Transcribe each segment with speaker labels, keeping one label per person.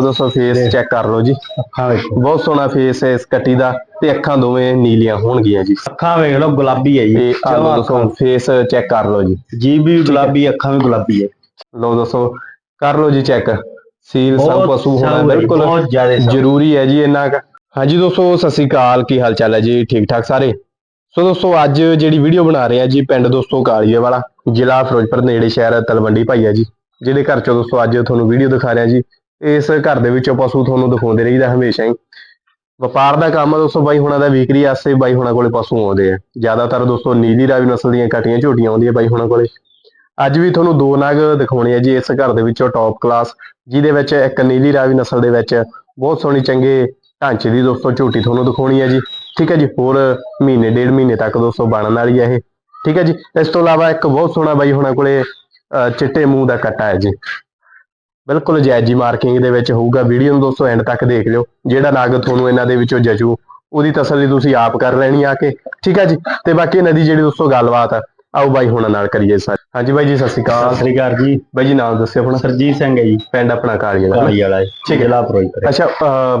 Speaker 1: ਲੋ ਦੋਸਤੋ face check ਕਰ ਲਓ ਜੀ।
Speaker 2: ਅੱਖਾਂ ਵੇਖੋ
Speaker 1: ਬਹੁਤ ਸੋਹਣਾ ਫੇਸ ਹੈ ਇਸ ਕੱਟੀ ਦਾ ਤੇ ਅੱਖਾਂ ਦੋਵੇਂ ਨੀਲੀਆਂ ਹੋਣਗੀਆਂ ਜੀ।
Speaker 2: ਅੱਖਾਂ ਵੇਖ ਲਓ ਗੁਲਾਬੀ ਹੈ ਜੀ।
Speaker 1: ਆ ਲੋ ਦੋਸਤੋ ਫੇਸ ਚੈੱਕ ਕਰ ਲਓ ਜੀ।
Speaker 2: ਜੀਭ ਵੀ ਗੁਲਾਬੀ ਅੱਖਾਂ ਵੀ ਗੁਲਾਬੀ ਹੈ।
Speaker 1: ਲੋ ਦੋਸਤੋ ਕਰ ਲਓ ਜੀ ਚੈੱਕ ਸੀਲ ਸਭ ਪਸ਼ੂ ਹੋਣਾ ਬਿਲਕੁਲ। ਜ਼ਰੂਰੀ ਹੈ ਜੀ ਇੰਨਾ ਕੁ। ਹਾਂਜੀ ਦੋਸਤੋ ਸਤਿ ਸ੍ਰੀ ਅਕਾਲ। ਕੀ ਹਾਲ ਚਾਲ ਹੈ ਜੀ? ਠੀਕ ਠਾਕ ਸਾਰੇ? ਸੋ ਦੋਸਤੋ ਅੱਜ ਜਿਹੜੀ ਵੀਡੀਓ ਬਣਾ ਰਹੇ ਆ ਜੀ ਪਿੰਡ ਦੋਸਤੋ ਕਾਲੀਏ ਵਾਲਾ ਜ਼ਿਲ੍ਹਾ ਫਿਰੋਜ਼ਪੁਰ ਨੇੜੇ ਸ਼ਹਿਰ ਤਲਵੰਡੀ ਭਾਈ ਆ ਜੀ। ਜਿਹਦੇ ਘਰ ਚੋਂ ਦੋਸਤੋ ਅੱਜ ਤੁਹਾਨੂੰ ਵੀਡੀਓ ਦਿਖਾ ਰਿਹਾ ਜੀ। ਇਸ ਘਰ ਦੇ ਵਿੱਚੋਂ ਪਸ਼ੂ ਤੁਹਾਨੂੰ ਦਿਖਾਉਂਦੇ ਰਹੀਦਾ ਹਮੇਸ਼ਾ ਹੀ। ਵਪਾਰ ਦਾ ਕੰਮ ਦੋਸਤੋ ਬਾਈ ਹੁਣਾਂ ਦਾ ਵਿਕਰੀ ਆਸੇ ਬਾਈ ਹੁਣਾਂ ਕੋਲੇ ਪਸ਼ੂ ਆਉਂਦੇ ਆ। ਜ਼ਿਆਦਾਤਰ ਦੋਸਤੋ ਨੀਲੀ ਰਾਵੀ ਨਸਲ ਦੀਆਂ ਕਟੀਆਂ ਝੋਟੀਆਂ ਆਉਂਦੀਆਂ ਬਾਈ ਹੁਣਾਂ ਕੋਲੇ। ਅੱਜ ਵੀ ਤੁਹਾਨੂੰ ਦੋ ਨਗ ਦਿਖਾਉਣੇ ਆ ਜੀ ਇਸ ਘਰ ਦੇ ਵਿੱਚੋਂ ਟੌਪ ਕਲਾਸ ਜਿਹਦੇ ਵਿੱਚ ਇੱਕ ਨੀਲੀ ਰਾਵੀ ਨਸਲ ਦੇ ਵਿੱਚ ਬਹੁਤ ਸੋਹਣੀ ਚੰਗੇ ਢਾਂਚੇ ਦੀ ਦੋਸਤੋ ਝੋਟੀ ਤੁਹਾਨੂੰ ਦਿਖਾਉਣੀ ਹੈ ਜੀ। ਠੀਕ ਹੈ ਜੀ ਹੋਰ ਮਹੀਨੇ ਡੇਢ ਮਹੀਨੇ ਤੱਕ ਦੋਸਤੋ ਬਣਨ ਵਾਲੀ ਹੈ ਇਹ। ਠੀਕ ਹੈ ਜੀ ਇਸ ਤੋਂ ਇਲਾਵਾ ਇੱਕ ਬਹੁਤ ਸੋਹਣਾ ਬਾਈ ਹੁਣਾਂ ਕੋਲੇ ਅਹ, ਚਿੱਟੇ ਮੂੰਹ ਦਾ ਕੱਟਾ ਹੈ ਜੀ। ਬਿਲਕੁਲ ਜਾਇਜ਼ ਜੀ ਮਾਰਕਿੰਗ ਦੇ ਵਿੱਚ ਹੋਊਗਾ। ਵੀਡੀਓ ਨੂੰ ਦੋਸਤੋ ਐਂਡ ਤੱਕ ਦੇਖ ਲਿਓ। ਜਿਹੜਾ ਨਗ ਤੁਹਾਨੂੰ ਇਹਨਾਂ ਦੇ ਵਿੱਚੋਂ ਜਜੂ ਉਹਦੀ ਤਸੱਲੀ ਤੁਸੀਂ ਆਪ ਕਰ ਲੈਣੀ ਆ ਕੇ। ਠੀਕ ਹੈ ਜੀ? ਤੇ ਬਾਕੀ ਇਹਨਾਂ ਦੀ ਜਿਹੜੀ ਦੋਸਤੋ ਗੱਲਬਾਤ ਆ ਆਓ ਬਾਈ ਹੁਣਾਂ ਨਾਲ ਕਰੀਏ ਸਰ ਹਾਂਜੀ ਬਾਈ ਜੀ ਸਤਿ ਸ਼੍ਰੀ
Speaker 2: ਸਤਿ
Speaker 1: ਅਕਾਲ
Speaker 2: ਸ੍ਰੀ ਅਕਾਲ ਜੀ।
Speaker 1: ਬਾਈ ਜੀ ਨਾਮ ਦੱਸਿਓ ਆਪਣਾ।
Speaker 2: ਸਰਜੀਤ ਸਿੰਘ ਹੈ ਜੀ।
Speaker 1: ਪਿੰਡ ਆਪਣਾ ਕਾਲੀਆ ਦਾ
Speaker 2: ਕਾਲੀ ਵਾਲਾ ਜੀ,
Speaker 1: ਠੀਕ ਹੈ।
Speaker 2: ਜ਼ਿਲ੍ਹਾ ਫਿਰੋਜ਼ਪੁਰ
Speaker 1: ਅੱਛਾ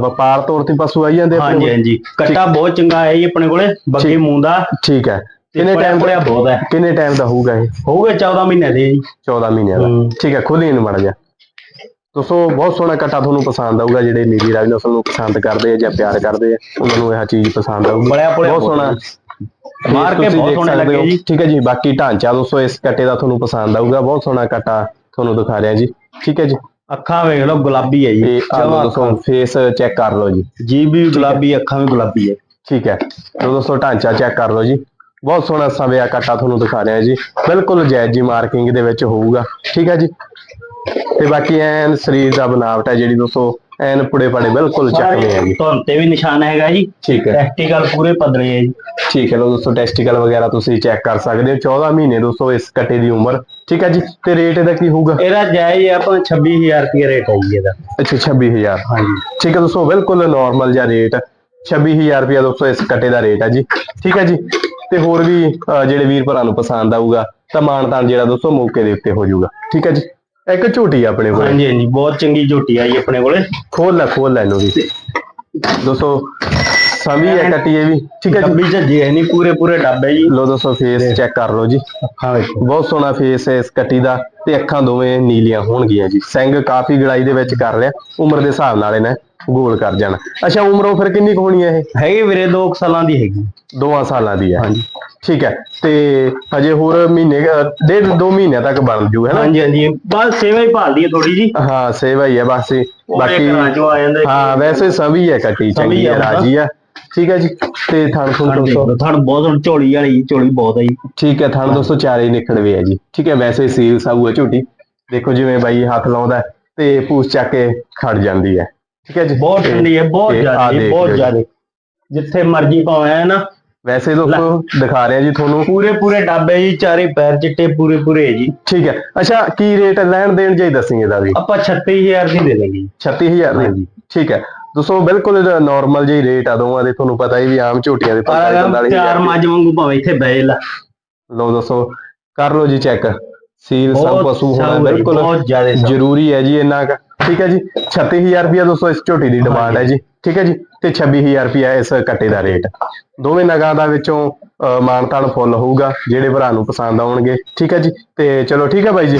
Speaker 1: ਵਪਾਰ ਤੌਰ ਤੇ ਪਸ਼ੂ ਆਈ ਜਾਂਦੇ ਆਪਣੇ
Speaker 2: ਹਾਂਜੀ
Speaker 1: ਕੋਲ?
Speaker 2: ਹਾਂਜੀ। ਕੱਟਾ ਬਹੁਤ ਚੰਗਾ ਹੈ ਜੀ ਆਪਣੇ ਕੋਲੇ। ਬੱਗੇ
Speaker 1: ਠੀਕ।
Speaker 2: ਮੂੰਹ ਦਾ।
Speaker 1: ਠੀਕ ਹੈ।
Speaker 2: ਕਿੰਨੇ
Speaker 1: ਟਾਈਮ
Speaker 2: ਕੋਲੇ ਬਹੁਤ ਹੈ।
Speaker 1: ਕਿੰਨੇ ਟਾਈਮ ਦਾ ਹੋਊਗਾ ਇਹ?
Speaker 2: ਹੋਊਗਾ 14 ਮਹੀਨੇ ਦੇ ਜੀ।
Speaker 1: 14 ਮਹੀਨਿਆਂ ਦਾ। ਠੀਕ ਹੈ ਖੁਦ ਹੀ ਨੂੰ ਬਣ ਜਾ ਦੋਸਤੋ ਬਹੁਤ ਸੋਹਣਾ ਕੱਟਾ ਤੁਹਾਨੂੰ ਪਸੰਦ ਆਊਗਾ ਜਿਹੜੇ ਨੀਲੀ ਰਾਜ ਨਸਲ ਨੂੰ ਪਸੰਦ ਕਰਦੇ ਆ ਜਾਂ ਪਿਆਰ ਕਰਦੇ ਆ ਉਹਨਾਂ ਨੂੰ ਇਹ ਚੀਜ਼ ਪਸੰਦ ਆਊਗੀ। ਬਹੁਤ ਸੋਹਣਾ।
Speaker 2: ਮਾਰ ਕੇ
Speaker 1: ਤੁਸੀਂ
Speaker 2: ਬਹੁਤ ਸੋਹਣੇ ਲੱਗੇ। ਜੀ।
Speaker 1: ਠੀਕ ਹੈ ਜੀ ਬਾਕੀ ਢਾਂਚਾ ਦੋਸਤੋ ਇਸ ਕੱਟੇ ਦਾ ਤੁਹਾਨੂੰ ਪਸੰਦ ਆਊਗਾ। ਬਹੁਤ ਸੋਹਣਾ ਕੱਟਾ ਤੁਹਾਨੂੰ ਦਿਖਾ ਰਿਹਾ ਜੀ। ਠੀਕ ਹੈ ਜੀ।
Speaker 2: ਅੱਖਾਂ ਵੇਖ ਲਓ ਗੁਲਾਬੀ ਹੈ ਜੀ। ਜਮਾਂ
Speaker 1: ਦੋਸਤੋ ਫੇਸ ਚੈੱਕ ਕਰ ਲਓ ਜੀ।
Speaker 2: ਜੀਭ ਵੀ ਗੁਲਾਬੀ ਅੱਖਾਂ ਵੀ ਗੁਲਾਬੀ ਹੈ।
Speaker 1: ਠੀਕ ਹੈ। ਲਓ ਦੋਸਤੋ ਢਾਂਚਾ ਚੈੱਕ ਕਰ ਲਓ ਜੀ। ਬਹੁਤ ਸੋਹਣਾ ਸਵਿਆ ਕੱਟਾ ਤੁਹਾਨੂੰ ਦਿਖਾ ਰਿਹਾ ਜੀ। ਬਿਲਕੁਲ ਜਾਇਜ਼ ਜੀ ਮਾਰਕਿੰਗ ਦੇ ਵਿੱਚ ਹੋਊਗਾ। ਠੀਕ ਹੈ ਜੀ। ਤੇ ਬਾਕੀ ਐਨ ਸਰੀਰ ਦਾ ਬਨਾਵਟ ਹੈ ਜਿਹੜੀ ਦੋਸਤੋ ਐਨ ਪੁੜੇ ਪੜੇ ਬਿਲਕੁਲ ਚੱਕਵੇਂ ਹੈ ਜੀ।
Speaker 2: ਧੁੰਨ ਤੇ ਵੀ ਨਿਸ਼ਾਨ ਹੈਗਾ ਜੀ।
Speaker 1: ਠੀਕ ਹੈ।
Speaker 2: ਪ੍ਰੈਕਟੀਕਲ ਪੂਰੇ ਪਦਰੇ ਹੈ ਜੀ।
Speaker 1: ਠੀਕ ਹੈ ਲੋ ਦੋਸਤੋ ਟੈਸਟੀਕਲ ਵਗੈਰਾ ਤੁਸੀਂ ਚੈੱਕ ਕਰ ਸਕਦੇ ਹੋ। 14 ਮਹੀਨੇ ਦੋਸਤੋ ਇਸ ਕੱਟੇ ਦੀ ਉਮਰ। ਠੀਕ ਹੈ ਜੀ ਤੇ ਰੇਟ ਇਹਦਾ ਕੀ ਹੋਊਗਾ?
Speaker 2: ਇਹਦਾ ਜਾਇਜ਼ ਹੈ ਆਪਾਂ 26000 ਰੁਪਏ ਰੇਟ ਹੈ ਜੀ ਇਹਦਾ।
Speaker 1: ਅੱਛਾ 26000
Speaker 2: ਹਾਂਜੀ।
Speaker 1: ਠੀਕ ਹੈ ਦੋਸਤੋ ਬਿਲਕੁਲ ਨਾਰਮਲ ਜਿਹਾ ਰੇਟ 26000 ਰੁਪਇਆ ਦੋਸਤੋ ਇਸ ਕੱਟੇ ਦਾ ਰੇਟ ਹੈ ਜੀ। ਠੀਕ ਹੈ ਜੀ ਤੇ ਹੋਰ ਵੀ ਜਿਹੜੇ ਵੀਰ ਭਰਾ ਨੂੰ ਪਸੰਦ ਆਊਗਾ ਤਾਂ ਮਾਨਤਾਨ ਜਿਹੜਾ ਦੋਸਤੋ ਮੌਕੇ ਦੇ ਉੱਤੇ ਹੋ ਜਾਊਗਾ। ਠੀਕ ਹੈ ਜੀ। ਇੱਕ ਝੋਟੀ ਆ ਆਪਣੇ ਕੋਲ।
Speaker 2: ਹਾਂਜੀ ਹਾਂਜੀ ਬਹੁਤ ਚੰਗੀ ਝੋਟੀ ਆਈ ਆਪਣੇ ਕੋਲੇ।
Speaker 1: ਖੋਲ ਲੈ ਖੋਲ ਲੈ ਇਹਨੂੰ ਵੀ। ਦੋਸਤੋ ਸਮੀ ਹੈ ਕੱਟੀ ਇਹ ਵੀ। ਠੀਕ ਹੈ ਜੀ।
Speaker 2: ਡੱਬੀ ਝੱਜੀ ਹੈ ਨਹੀਂ ਪੂਰੇ ਪੂਰੇ ਡੱਬੇ ਜੀ।
Speaker 1: ਲੋ ਦੋਸਤੋ ਫੇਸ ਚੈੱਕ ਕਰ ਲਓ ਜੀ।
Speaker 2: ਅੱਖਾਂ ਵੇਖੋ
Speaker 1: ਬਹੁਤ ਸੋਹਣਾ ਫੇਸ ਹੈ ਇਸ ਕੱਟੀ ਦਾ ਤੇ ਅੱਖਾਂ ਦੋਵੇਂ ਨੀਲੀਆਂ ਹੋਣਗੀਆਂ ਜੀ। ਸਿੰਘ ਕਾਫੀ ਗੜਾਈ ਦੇ ਵਿੱਚ ਕਰ ਲਿਆ ਉਮਰ ਦੇ ਹਿਸਾਬ ਨਾਲ ਇਹਨੇ ਗੋਲ ਕਰ ਜਾਣਾ। ਅੱਛਾ ਉਮਰੋਂ ਫਿਰ ਕਿੰਨੀ ਕੁ ਹੋਣੀ ਹੈ ਇਹ?
Speaker 2: ਹੈਗੇ ਵੀਰੇ 2 ਸਾਲਾਂ ਦੀ ਹੈਗੀ।
Speaker 1: ਦੋਆਂ ਸਾਲਾਂ ਦੀ ਹੈ।
Speaker 2: ਹਾਂਜੀ।
Speaker 1: ਠੀਕ ਹੈ ਤੇ ਹਜੇ ਹੋਰ ਮਹੀਨੇ ਡੇਢ ਦੋ ਮਹੀਨਿਆਂ ਤੱਕ ਬਣ ਜੂ ਹੈ ਨਾ?
Speaker 2: ਹਾਂਜੀ ਹਾਂਜੀ। ਬਸ ਸੇਵਾ ਹੀ ਭਾਲਦੀ ਹੈ ਥੋੜੀ ਜੀ।
Speaker 1: ਹਾਂ ਸੇਵਾ ਹੀ ਹੈ ਬਸ ਇਹ।
Speaker 2: ਬਾਕੀ
Speaker 1: ਬਾਕੀ
Speaker 2: ਘਰਾਂ ਚੋਂ ਆ ਜਾਂਦੇ
Speaker 1: ਹਾਂ ਵੈਸੇ ਸਭੀ ਹੈ ਕੱਟੀ ਚੰਗੀ ਹੈ
Speaker 2: ਆ।
Speaker 1: ਰਾਜੀ ਹੈ। ਠੀਕ ਹੈ ਜੀ ਤੇ ਥਣ ਥਣ
Speaker 2: ਥਣ
Speaker 1: ਦੋਸਤੋ
Speaker 2: ਬਹੁਤ ਸੋਹਣੀ ਝੋਲੀ ਵਾਲੀ ਝੋਲੀ ਬਹੁਤ ਹੈ ਜੀ।
Speaker 1: ਠੀਕ ਹੈ ਥਣ ਦੋਸਤੋ ਚਾਰੇ ਨਿਕਲਵੇ ਹੈ ਜੀ। ਠੀਕ ਹੈ ਵੈਸੇ ਸੀਲ ਸਾਊ ਹੈ ਝੋਟੀ। ਦੇਖੋ ਜਿਵੇਂ ਬਾਈ ਹੱਥ ਲਾਉਂਦਾ ਹੈ ਤੇ ਪੂਛ ਚੱਕ ਕੇ ਖੜ ਜਾਂਦੀ ਹੈ। ਠੀਕ ਹੈ ਜੀ
Speaker 2: ਬਹੁਤ
Speaker 1: ਤੇ-
Speaker 2: ਠੰਡੀ ਹੈ ਬਹੁਤ
Speaker 1: ਤੇ ਆਹ
Speaker 2: ਜ਼ਿਆਦਾ
Speaker 1: ਦੇਖ
Speaker 2: ਬਹੁਤ
Speaker 1: ਲਿਓ ਜੀ।
Speaker 2: ਜ਼ਿਆਦਾ। ਜਿੱਥੇ ਮਰਜ਼ੀ ਪਾਉਣਾ ਹੈ ਨਾ।
Speaker 1: ਵੈਸੇ ਦੋਸਤੋ ਦਿਖਾ ਰਿਹਾ ਜੀ ਤੁਹਾਨੂੰ।
Speaker 2: ਪੂਰੇ ਪੂਰੇ ਡੱਬੇ ਜੀ ਚਾਰੇ ਪੈਰ ਚਿੱਟੇ ਪੂਰੇ ਪੂਰੇ ਜੀ।
Speaker 1: ਠੀਕ ਹੈ। ਅੱਛਾ ਕੀ ਰੇਟ ਲੈਣ ਦੇਣ ਜਾਈ ਦੱਸੀ ਇਹਦਾ ਵੀ?
Speaker 2: ਆਪਾਂ 36000 ਦੀ ਦੇ ਜੀ
Speaker 1: 36000 ਦੇ। ਠੀਕ ਹੈ। ਦੋਸਤੋ ਬਿਲਕੁਲ ਨਾਰਮਲ ਜਿਹੀ ਰੇਟ ਆ ਦੋਵਾਂ ਦੇ ਤੁਹਾਨੂੰ ਪਤਾ ਹੀ ਵੀ ਆਮ ਝੋਟੀਆਂ ਦੇ
Speaker 2: ਪਰ
Speaker 1: 45
Speaker 2: ਚਾਰ ਮੱਝ ਵਾਂਗੂ ਭਾਵੇਂ ਇੱਥੇ ਬਹਿ ਲਾ
Speaker 1: ਲਓ ਦੋਸਤੋ ਕਰ ਲਓ ਜੀ ਚੈੱਕ ਸੀਲ ਸਭ ਪਸ਼ੂ ਹੋਣਾ ਬਿਲਕੁਲ। ਜ਼ਰੂਰੀ ਹੈ ਜੀ ਇੰਨਾ। ਠੀਕ ਹੈ ਜੀ 36000 ਰੁਪਇਆ ਦੋਸਤੋ ਇਸ ਝੋਟੀ ਦੀ ਡਿਮਾਂਡ ਹੈ ਜੀ। ਠੀਕ ਹੈ ਜੀ ਤੇ 26000 ਰੁਪਇਆ ਇਸ ਕੱਟੇ ਦਾ ਰੇਟ ਦੋਵੇਂ ਨਗਾਂ ਦਾ ਵਿੱਚੋਂ ਅਹ, ਮਾਨਤਾਨ ਫੁੱਲ ਹੋਊਗਾ ਜਿਹੜੇ ਭਰਾ ਨੂੰ ਪਸੰਦ ਆਉਣਗੇ। ਠੀਕ ਹੈ ਜੀ ਤੇ ਚਲੋ ਠੀਕ ਹੈ ਬਾਈ ਜੀ।